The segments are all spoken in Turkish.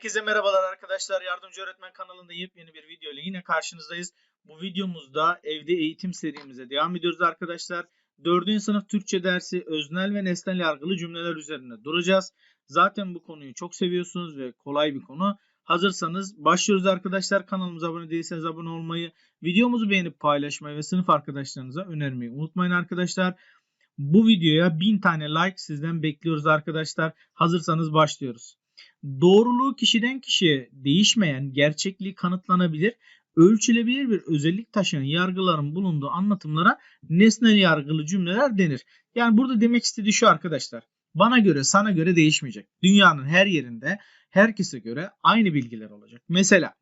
Herkese merhabalar arkadaşlar. Yardımcı Öğretmen kanalında yepyeni bir video ile yine karşınızdayız. Bu videomuzda evde eğitim serimize devam ediyoruz arkadaşlar. 4. sınıf Türkçe dersi öznel ve nesnel yargılı cümleler üzerine duracağız. Zaten bu konuyu çok seviyorsunuz ve kolay bir konu. Hazırsanız başlıyoruz arkadaşlar. Kanalımıza abone değilseniz abone olmayı, videomuzu beğenip paylaşmayı ve sınıf arkadaşlarınıza önermeyi unutmayın arkadaşlar. Bu videoya 1000 tane like sizden bekliyoruz arkadaşlar. Hazırsanız başlıyoruz. Doğruluğu kişiden kişiye değişmeyen, gerçekliği kanıtlanabilir, ölçülebilir bir özellik taşıyan yargıların bulunduğu anlatımlara nesnel yargılı cümleler denir. Yani burada demek istediği şu arkadaşlar. Bana göre, sana göre değişmeyecek. Dünyanın her yerinde herkese göre aynı bilgiler olacak. Mesela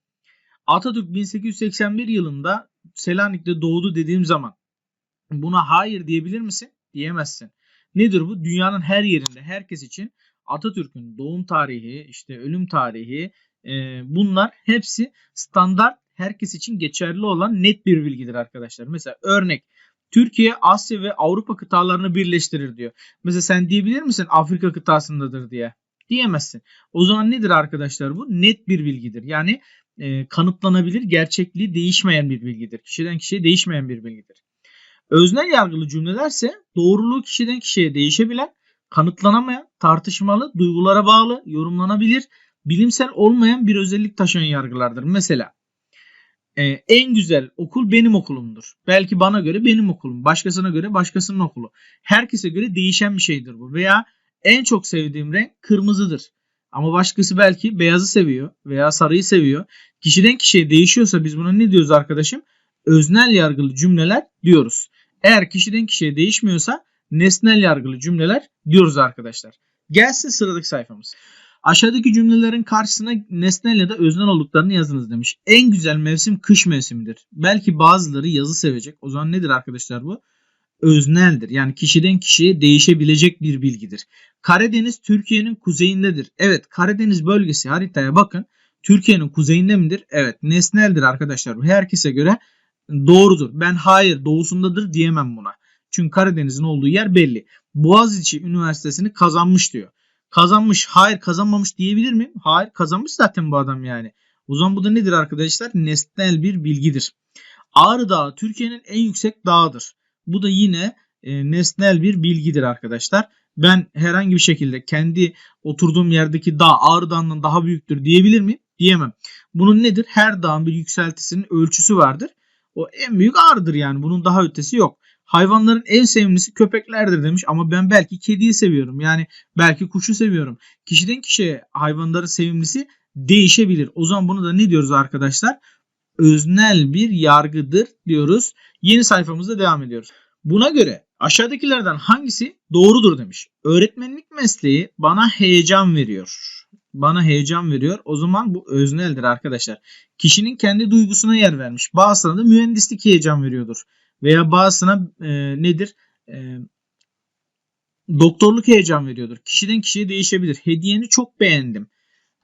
Atatürk 1881 yılında Selanik'te doğdu dediğim zaman buna hayır diyebilir misin? Diyemezsin. Nedir bu? Dünyanın her yerinde herkes için Atatürk'ün doğum tarihi, işte ölüm tarihi e, bunlar hepsi standart herkes için geçerli olan net bir bilgidir arkadaşlar. Mesela örnek Türkiye Asya ve Avrupa kıtalarını birleştirir diyor. Mesela sen diyebilir misin Afrika kıtasındadır diye? Diyemezsin. O zaman nedir arkadaşlar bu? Net bir bilgidir. Yani e, kanıtlanabilir, gerçekliği değişmeyen bir bilgidir. Kişiden kişiye değişmeyen bir bilgidir. Öznel yargılı cümlelerse doğruluğu kişiden kişiye değişebilen kanıtlanamayan, tartışmalı, duygulara bağlı, yorumlanabilir, bilimsel olmayan bir özellik taşıyan yargılardır. Mesela e, en güzel okul benim okulumdur. Belki bana göre benim okulum, başkasına göre başkasının okulu. Herkese göre değişen bir şeydir bu. Veya en çok sevdiğim renk kırmızıdır. Ama başkası belki beyazı seviyor veya sarıyı seviyor. Kişiden kişiye değişiyorsa biz buna ne diyoruz arkadaşım? Öznel yargılı cümleler diyoruz. Eğer kişiden kişiye değişmiyorsa nesnel yargılı cümleler diyoruz arkadaşlar. Gelsin sıradaki sayfamız. Aşağıdaki cümlelerin karşısına nesnel ya da öznel olduklarını yazınız demiş. En güzel mevsim kış mevsimidir. Belki bazıları yazı sevecek. O zaman nedir arkadaşlar bu? Özneldir. Yani kişiden kişiye değişebilecek bir bilgidir. Karadeniz Türkiye'nin kuzeyindedir. Evet Karadeniz bölgesi haritaya bakın. Türkiye'nin kuzeyinde midir? Evet nesneldir arkadaşlar. Bu herkese göre doğrudur. Ben hayır doğusundadır diyemem buna. Çünkü Karadeniz'in olduğu yer belli. Boğaziçi Üniversitesi'ni kazanmış diyor. Kazanmış. Hayır kazanmamış diyebilir miyim? Hayır kazanmış zaten bu adam yani. O zaman bu da nedir arkadaşlar? Nesnel bir bilgidir. Ağrı Dağı Türkiye'nin en yüksek dağıdır. Bu da yine e, nesnel bir bilgidir arkadaşlar. Ben herhangi bir şekilde kendi oturduğum yerdeki dağ Ağrı Dağı'ndan daha büyüktür diyebilir miyim? Diyemem. Bunun nedir? Her dağın bir yükseltisinin ölçüsü vardır. O en büyük Ağrı'dır yani. Bunun daha ötesi yok. Hayvanların en sevimlisi köpeklerdir demiş ama ben belki kediyi seviyorum. Yani belki kuşu seviyorum. Kişiden kişiye hayvanların sevimlisi değişebilir. O zaman bunu da ne diyoruz arkadaşlar? Öznel bir yargıdır diyoruz. Yeni sayfamızda devam ediyoruz. Buna göre aşağıdakilerden hangisi doğrudur demiş. Öğretmenlik mesleği bana heyecan veriyor. Bana heyecan veriyor. O zaman bu özneldir arkadaşlar. Kişinin kendi duygusuna yer vermiş. Bazısına da mühendislik heyecan veriyordur veya bazısına e, nedir? E, doktorluk heyecan veriyordur. Kişiden kişiye değişebilir. Hediyeni çok beğendim.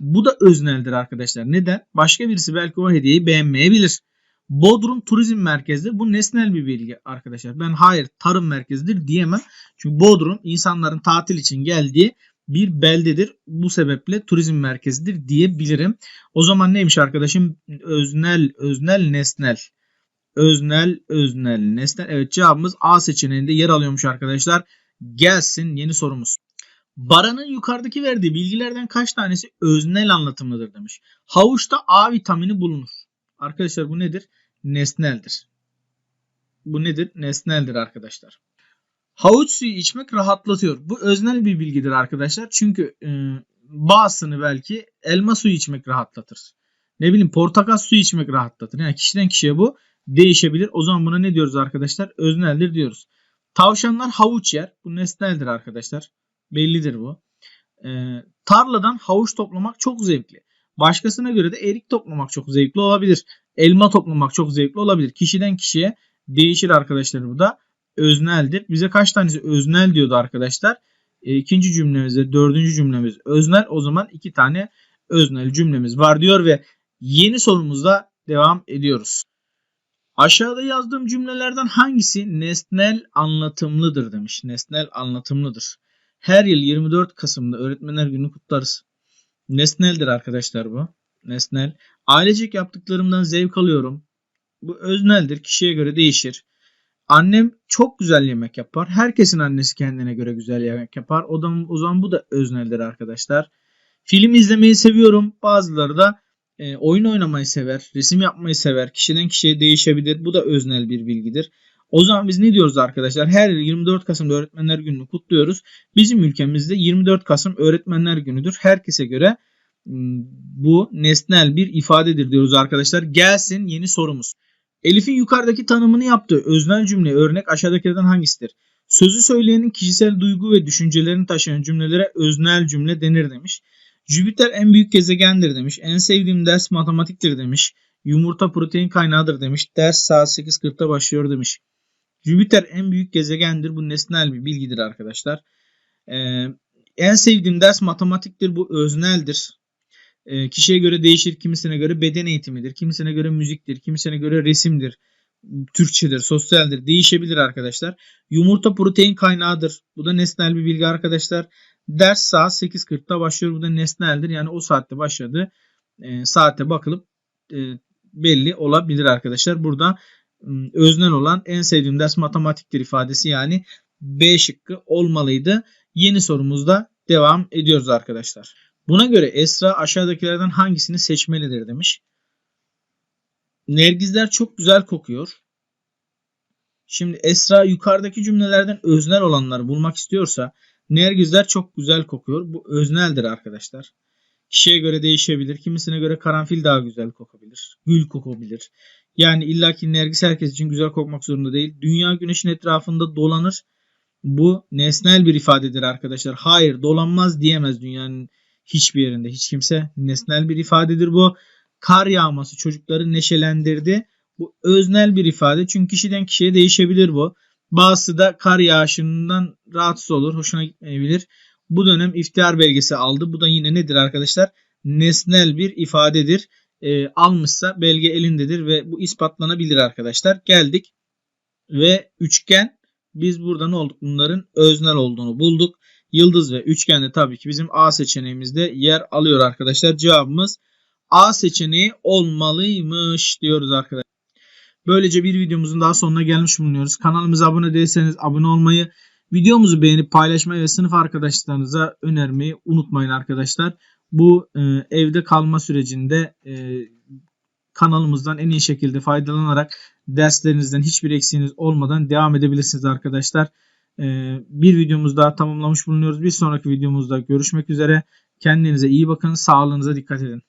Bu da özneldir arkadaşlar. Neden? Başka birisi belki o hediyeyi beğenmeyebilir. Bodrum Turizm Merkezi bu nesnel bir bilgi arkadaşlar. Ben hayır tarım merkezidir diyemem. Çünkü Bodrum insanların tatil için geldiği bir beldedir. Bu sebeple turizm merkezidir diyebilirim. O zaman neymiş arkadaşım? Öznel, öznel, nesnel. Öznel, öznel, nesnel. Evet cevabımız A seçeneğinde yer alıyormuş arkadaşlar. Gelsin yeni sorumuz. Baran'ın yukarıdaki verdiği bilgilerden kaç tanesi öznel anlatımlıdır demiş. Havuçta A vitamini bulunur. Arkadaşlar bu nedir? Nesneldir. Bu nedir? Nesneldir arkadaşlar. Havuç suyu içmek rahatlatıyor. Bu öznel bir bilgidir arkadaşlar. Çünkü e, bazısını belki elma suyu içmek rahatlatır. Ne bileyim portakal suyu içmek rahatlatır. Yani kişiden kişiye bu değişebilir. O zaman buna ne diyoruz arkadaşlar? Özneldir diyoruz. Tavşanlar havuç yer. Bu nesneldir arkadaşlar. Bellidir bu. Ee, tarladan havuç toplamak çok zevkli. Başkasına göre de erik toplamak çok zevkli olabilir. Elma toplamak çok zevkli olabilir. Kişiden kişiye değişir arkadaşlar bu da. Özneldir. Bize kaç tanesi öznel diyordu arkadaşlar. E, ikinci cümlemizde dördüncü cümlemiz öznel. O zaman iki tane öznel cümlemiz var diyor ve yeni sorumuzda devam ediyoruz. Aşağıda yazdığım cümlelerden hangisi nesnel anlatımlıdır demiş. Nesnel anlatımlıdır. Her yıl 24 Kasım'da Öğretmenler Günü kutlarız. Nesneldir arkadaşlar bu. Nesnel. Ailecek yaptıklarımdan zevk alıyorum. Bu özneldir. Kişiye göre değişir. Annem çok güzel yemek yapar. Herkesin annesi kendine göre güzel yemek yapar. O, da, o zaman bu da özneldir arkadaşlar. Film izlemeyi seviyorum. Bazıları da e, oyun oynamayı sever. Resim yapmayı sever. Kişiden kişiye değişebilir. Bu da öznel bir bilgidir. O zaman biz ne diyoruz arkadaşlar? Her yıl 24 Kasım'da Öğretmenler Günü'nü kutluyoruz. Bizim ülkemizde 24 Kasım Öğretmenler Günü'dür. Herkese göre m, bu nesnel bir ifadedir diyoruz arkadaşlar. Gelsin yeni sorumuz. Elif'in yukarıdaki tanımını yaptığı öznel cümle örnek aşağıdakilerden hangisidir? Sözü söyleyenin kişisel duygu ve düşüncelerini taşıyan cümlelere öznel cümle denir demiş. Jüpiter en büyük gezegendir demiş. En sevdiğim ders matematiktir demiş. Yumurta protein kaynağıdır demiş. Ders saat 8.40'da başlıyor demiş. Jüpiter en büyük gezegendir. Bu nesnel bir bilgidir arkadaşlar. Ee, en sevdiğim ders matematiktir. Bu özneldir. Ee, kişiye göre değişir. Kimisine göre beden eğitimidir. Kimisine göre müziktir. Kimisine göre resimdir. Türkçedir, sosyaldir. Değişebilir arkadaşlar. Yumurta protein kaynağıdır. Bu da nesnel bir bilgi arkadaşlar. Ders saat 8.40'da başlıyor. Bu da nesneldir. Yani o saatte başladı. E, saate bakılıp e, belli olabilir arkadaşlar. Burada öznel olan en sevdiğim ders matematiktir ifadesi yani B şıkkı olmalıydı. Yeni sorumuzda devam ediyoruz arkadaşlar. Buna göre Esra aşağıdakilerden hangisini seçmelidir demiş. Nergizler çok güzel kokuyor. Şimdi Esra yukarıdaki cümlelerden öznel olanları bulmak istiyorsa Nergizler çok güzel kokuyor. Bu özneldir arkadaşlar. Kişiye göre değişebilir. Kimisine göre karanfil daha güzel kokabilir. Gül kokabilir. Yani illaki nergis herkes için güzel kokmak zorunda değil. Dünya güneşin etrafında dolanır. Bu nesnel bir ifadedir arkadaşlar. Hayır dolanmaz diyemez dünyanın hiçbir yerinde. Hiç kimse nesnel bir ifadedir bu. Kar yağması çocukları neşelendirdi. Bu öznel bir ifade. Çünkü kişiden kişiye değişebilir bu. Bazısı da kar yağışından rahatsız olur. Hoşuna gitmeyebilir. Bu dönem iftihar belgesi aldı. Bu da yine nedir arkadaşlar? Nesnel bir ifadedir. E, almışsa belge elindedir ve bu ispatlanabilir arkadaşlar. Geldik ve üçgen biz burada ne olduk? Bunların öznel olduğunu bulduk. Yıldız ve üçgen de tabii ki bizim A seçeneğimizde yer alıyor arkadaşlar. Cevabımız A seçeneği olmalıymış diyoruz arkadaşlar. Böylece bir videomuzun daha sonuna gelmiş bulunuyoruz. Kanalımıza abone değilseniz abone olmayı, videomuzu beğenip paylaşmayı ve sınıf arkadaşlarınıza önermeyi unutmayın arkadaşlar. Bu e, evde kalma sürecinde e, kanalımızdan en iyi şekilde faydalanarak derslerinizden hiçbir eksiğiniz olmadan devam edebilirsiniz arkadaşlar. E, bir videomuz daha tamamlamış bulunuyoruz. Bir sonraki videomuzda görüşmek üzere. Kendinize iyi bakın. Sağlığınıza dikkat edin.